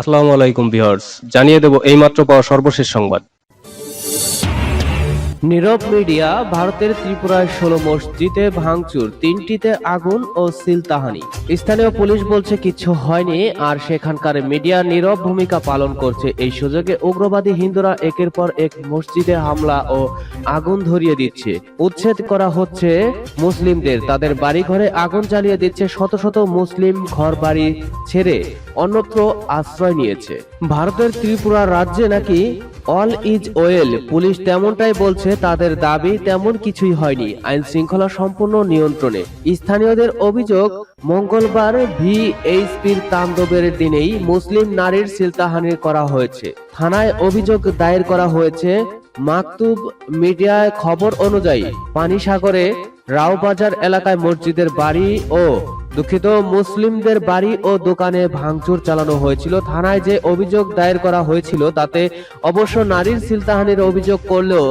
আসসালামু আলাইকুম ভিউয়ার্স। জানিয়ে দেব এইমাত্র পাওয়া সর্বশেষ সংবাদ। নীরব মিডিয়া ভারতের ত্রিপুরায় ষোলো মসজিদে ভাঙচুর, তিনটিতে আগুন ও সিলতাহানি স্থানীয় পুলিশ বলছে কিছু হয়নি, আর সেখানকার মিডিয়া নীরব ভূমিকা পালন করছে। এই সুযোগে উগ্রবাদী হিন্দুরা একের পর এক মসজিদে হামলা ও আগুন ধরিয়ে দিচ্ছে। উচ্ছেদ করা হচ্ছে মুসলিমদের। তাদের বাড়ি ঘরে আগুন জ্বালিয়ে দিচ্ছে শত শত মুসলিম ঘর বাড়ি ছেড়ে অন্যত্র আশ্রয় নিয়েছে। ভারতের ত্রিপুরা রাজ্যে নাকি অল ইজ ওয়েল, পুলিশ তেমনটাই বলছে, তাদের দাবি তেমন কিছুই হয়নি। আইন শৃঙ্খলা সম্পূর্ণ নিয়ন্ত্রণে। স্থানীয়দের অভিযোগ, মঙ্গলবার ভিএইচপির তাণ্ডবের দিনেই মুসলিম নারীর সিলতাহানি করা হয়েছে। থানায় অভিযোগ দায়ের করা হয়েছে, মাকতুব মিডিয়ায় খবর অনুযায়ী পানিসাগরে রাওবাজার এলাকায় মসজিদের বাড়ি ও দুঃখিত, মুসলিমদের বাড়ি ও দোকানে ভাঙচুর চালানো হয়েছিল। থানায় যে অভিযোগ দায়ের করা হয়েছিল, তাতে অবশ্য নারীর সিলতাহানির অভিযোগ করলেও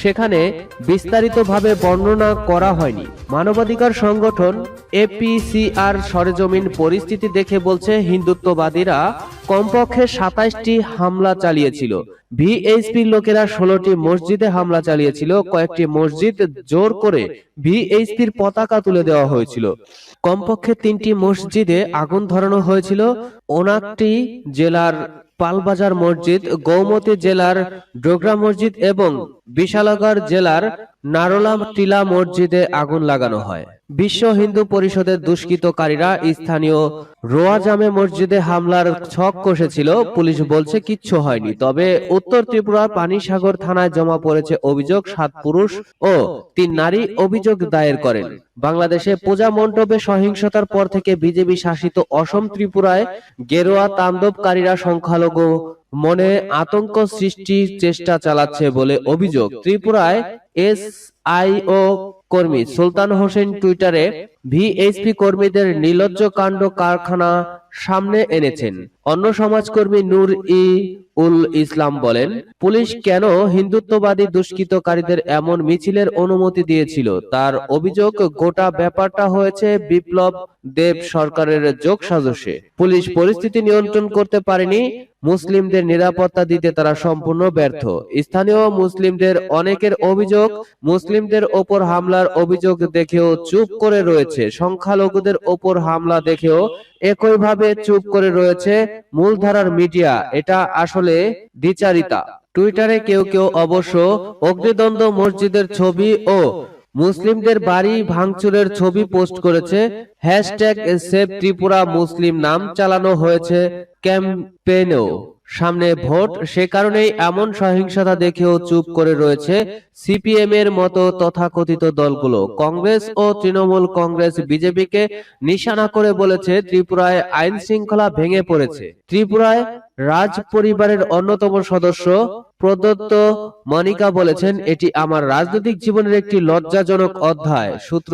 সেখানে বিস্তারিতভাবে বর্ণনা করা হয়নি। মানবাধিকার সংগঠন এপিসিআর সরেজমিন পরিস্থিতি দেখে বলছে, হিন্দুত্ববাদীরা কমপক্ষে সাতাইশটি হামলা চালিয়েছিল। ভিএইচপির লোকেরা ষোলোটি মসজিদে হামলা চালিয়েছিল। কয়েকটি মসজিদ জোর করে ভিএইচপির পতাকা তুলে দেওয়া হয়েছিল। কমপক্ষে তিনটি মসজিদে আগুন ধরানো হয়েছিল। ওনাকটি জেলার পালবাজার মসজিদ, গৌমতী জেলার ডোগরা মসজিদ এবং বিশালগড় জেলার নারোলা টিলা মসজিদে আগুন লাগানো হয়। বিশ্ব হিন্দু পরিষদের দুষ্কৃতকারীরা স্থানীয় রোয়াজামে মসজিদে হামলার ছক কষেছিল। পুলিশ বলছে কিচ্ছু হয়নি। তবে উত্তর ত্রিপুরার পানিসাগর থানায় জমা পড়েছে অভিযোগ সাত পুরুষ ও তিন নারী অভিযোগ দায়ের করেন। বাংলাদেশে পূজা মণ্ডপে সহিংসতার পর থেকে বিজেপি শাসিত অসম ত্রিপুরায় গেরুয়া তাণ্ডবকারীরা সংখ্যালঘু মনে আতঙ্ক সৃষ্টির চেষ্টা চালাচ্ছে বলে অভিযোগ। ত্রিপুরায় এস আইও কর্মী সুলতান হোসেন টুইটারে ভিএইচপি কর্মীদের নির্লজ্জ কাণ্ড কারখানা সামনে এনেছেন। অন্য সমাজকর্মী নূর ই উল ইসলাম বলেন পুলিশ কেন হিন্দুত্ববাদী দুষ্কৃতকারীদের এমন মিছিলের অনুমতি দিয়েছিল? তার অভিযোগ গোটা ব্যাপারটা হয়েছে বিপ্লব দেব সরকারের যোগ সাজসে। পুলিশ পরিস্থিতি নিয়ন্ত্রণ করতে পারেনি মুসলিমদের নিরাপত্তা দিতে তারা সম্পূর্ণ ব্যর্থ। স্থানীয় মুসলিমদের অনেকের অভিযোগ মুসলিমদের ওপর হামলার অভিযোগ দেখেও চুপ করে রয়েছে। সংখ্যালঘুদের ওপর হামলা দেখেও একইভাবে চুপ করে রয়েছে মূলধারার মিডিয়া, এটা আসলে দ্বিচারিতা। টুইটারে কেউ কেউ অবশ্য অগ্নিদ্বন্দ্ব মসজিদের ছবি ও মুসলিমদের বাড়ি ভাঙচুরের ছবি পোস্ট করেছে। হ্যাশট্যাগ সেভ ত্রিপুরা মুসলিম নাম চালানো হয়েছে ক্যাম্পেনেও সামনে ভোট সে কারণেই এমন সহিংসতা দেখেও চুপ করে রয়েছে সিপিএম এর মতো তথাকথিত দলগুলো। কংগ্রেস ও তৃণমূল কংগ্রেস বিজেপিকে নিশানা করে বলেছে ত্রিপুরায় আইন শৃঙ্খলা ভেঙে পড়েছে। ত্রিপুরায় রাজ পরিবারের অন্যতম সদস্য প্রদত্ত মনিকা বলেছেন এটি আমার রাজনৈতিক জীবনের একটি লজ্জাজনক অধ্যায়। সূত্র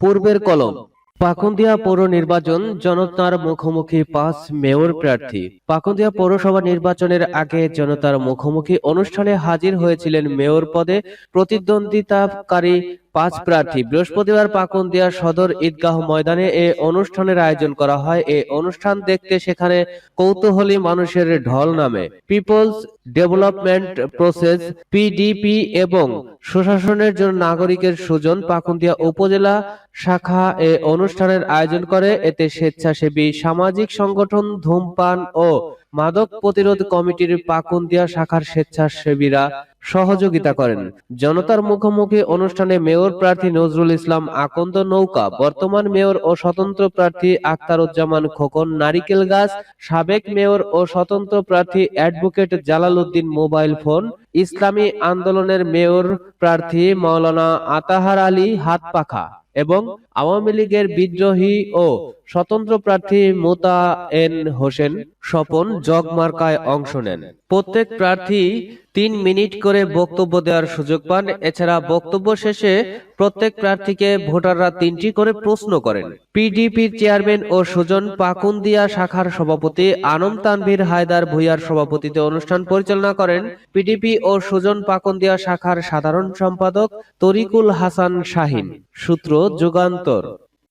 পূর্বের কলম। পাকুন্দিয়া পৌর নির্বাচন জনতার মুখোমুখি পাঁচ মেয়র প্রার্থী। পাকুন্দিয়া পৌরসভা নির্বাচনের আগে জনতার মুখোমুখি অনুষ্ঠানে হাজির হয়েছিলেন মেয়র পদে প্রতিদ্বন্দ্বিতাকারী পাঁচ প্রার্থী বৃহস্পতিবার পাকুন্দিয়া সদর ঈদগাহ ময়দানে এ অনুষ্ঠানের আয়োজন করা হয়। এ অনুষ্ঠান দেখতে সেখানে কৌতূহলী মানুষের ঢল নামে পিপলস ডেভেলপমেন্ট প্রসেস পিডিপি এবং সুশাসনের জন্য নাগরিকের সুজন পাকুন্দিয়া উপজেলা শাখা এ অনুষ্ঠানের আয়োজন করে। এতে স্বেচ্ছাসেবী সামাজিক সংগঠন ধূমপান ও মাদক প্রতিরোধ কমিটির পাকুন্দিয়া শাখার স্বেচ্ছাসেবীরা সহযোগিতা করেন। জনতার মুখোমুখি অনুষ্ঠানে মেয়র প্রার্থী নজরুল ইসলাম আকন্দ নৌকা বর্তমান মেয়র ও স্বতন্ত্র প্রার্থী আখতারুজ্জামান খোকন নারিকেল গাছ সাবেক মেয়র ও স্বতন্ত্র প্রার্থী advocate Jalal Uddin mobile phone ইসলামী আন্দোলনের মেয়র প্রার্থী মাওলানা আতাহার আলী হাত পাখা এবং আওয়ামী লীগের বিদ্রোহী ও স্বতন্ত্র প্রার্থী মোতা এন হোসেন স্বপন জগমার্কায় অংশ নেন। প্রত্যেক প্রার্থী তিন মিনিট করে বক্তব্য দেওয়ার সুযোগ পান। এছাড়া বক্তব্য শেষে প্রত্যেক প্রার্থীকে ভোটাররা তিনটি করে প্রশ্ন করেন। পিডিপির চেয়ারম্যান ও সুজন পাকুন্দিয়া শাখার সভাপতি আনম তানভীর হায়দার ভুইয়ার সভাপতিতে অনুষ্ঠান পরিচালনা করেন। পিডিপি ও সুজন পাকুন্দিয়া শাখার সাধারণ সম্পাদক তরিকুল হাসান শাহিন। সূত্র যুগান্তর।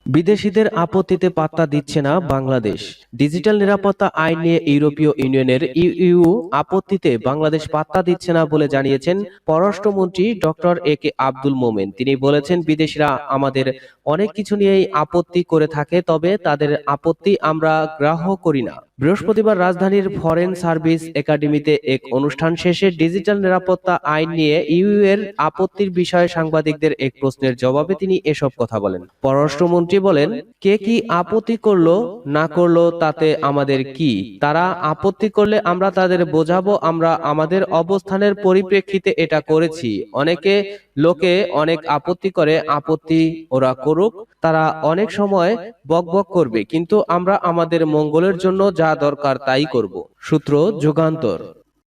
বিদেশিদের আপত্তিতে পাত্তা দিচ্ছে না বাংলাদেশ। ডিজিটাল নিরাপত্তা আইন নিয়ে ইউরোপীয় ইউনিয়নের ইউ আপত্তিতে বাংলাদেশ পাত্তা দিচ্ছে না বলে জানিয়েছেন পররাষ্ট্রমন্ত্রী ডক্টর এ কে আব্দুল মোমেন। তিনি বলেছেন, বিদেশিরা আমাদের অনেক কিছু নিয়েই আপত্তি করে থাকে, তবে তাদের আপত্তি আমরা গ্রাহ্য করি না। বৃহস্পতিবার রাজধানীর ফরেন সার্ভিস একাডেমিতে এক অনুষ্ঠান শেষে ডিজিটাল নিরাপত্তা আইন নিয়ে ইউ এর আপত্তির বিষয়ে সাংবাদিকদের এক প্রশ্নের জবাবে তিনি এসব কথা বলেন। পররাষ্ট্রমন্ত্রী বলেন, কে কি আপত্তি করল, না করল, তাতে আমাদের কি? তারা আপত্তি করলে আমরা তাদের বোঝাবো, আমরা আমাদের অবস্থানের পরিপ্রেক্ষিতে এটা করেছি। অনেকে লোকে অনেক আপত্তি করে আপত্তি ওরা করুক তারা অনেক সময় বকবক করবে। কিন্তু আমরা আমাদের মঙ্গলের জন্য যা দরকার তাই করব। সূত্র যুগান্তর।